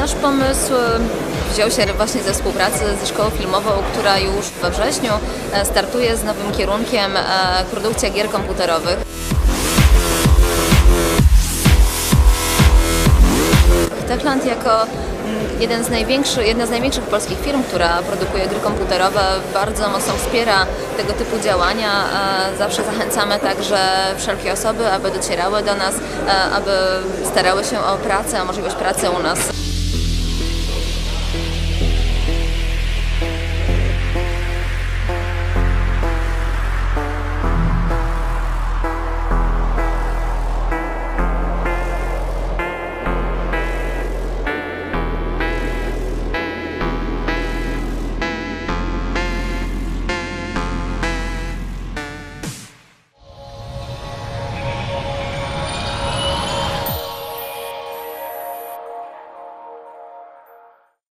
Nasz pomysł wziął się właśnie ze współpracy ze szkołą filmową, która już we wrześniu e, startuje z nowym kierunkiem e, produkcja gier komputerowych. Techland jako mm, jeden z największych, jedna z największych polskich firm, która produkuje gry komputerowe, bardzo mocno wspiera tego typu działania. E, zawsze zachęcamy także wszelkie osoby, aby docierały do nas, aby starały się o pracę, o możliwość pracy u nas.